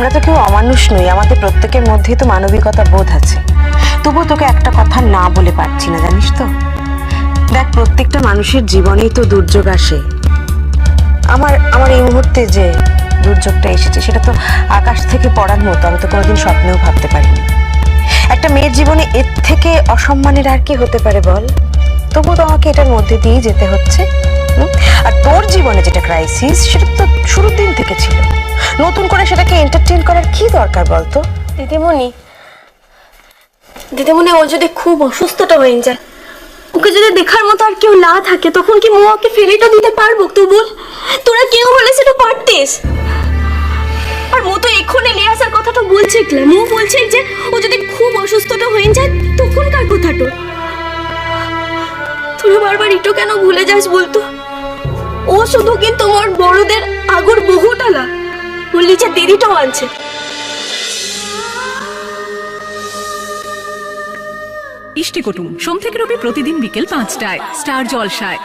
আমরা তো কেউ অমানুষ নই, আমাদের প্রত্যেকের মধ্যেই তো মানবিকতা বোধ আছে। তবুও তোকে একটা কথা না বলে পারছি না, জানিস তো? দেখ, প্রত্যেকটা মানুষের জীবনেই তো দুর্যোগ আসে। আমার আমার এই মুহূর্তে যে দুর্যোগটা এসেছে, সেটা তো আকাশ থেকে পড়ার মতো, আমি তো কোনোদিন স্বপ্নেও ভাবতে পারিনি। একটা মেয়ের জীবনে এর থেকে অসম্মানের আর কি হতে পারে বল? তবুও তো আমাকে এটার মধ্যে দিয়েই যেতে হচ্ছে? আর তোর জীবনে যেটা ক্রাইসিস সেটা তো শুরুর দিন থেকে ছিল। নতুন করে সেটাকে এন্টারটেইন করার কি দরকার বলতো? দিদিমণি দিদিমণি, ও যদি খুব অসুস্থটা হয়ে যায়, ওকে যদি দেখার মতো আর কেউ না থাকে, তখন কি মো ওকে ফেলেটা দিতে পারব? তুই বল, তোরা কেউ হলে সেটা পারতিস? আর মো তো এক্ষুনি নিয়ে আসার কথাটা বলছে ক্লা মো বলছে যে ও যদি খুব অসুস্থটা হয়ে যায়, তখন কার কথাটা? তুই বারবার একটু কেন ভুলে যাস বলতো? ও শুধু কিন্তু মোর বড়দের আগর বহুটালা নিচে দিদিটাও আনছে। ইষ্টি কুটুম সোম থেকে রবি প্রতিদিন বিকেল পাঁচটায় স্টার জলসায়।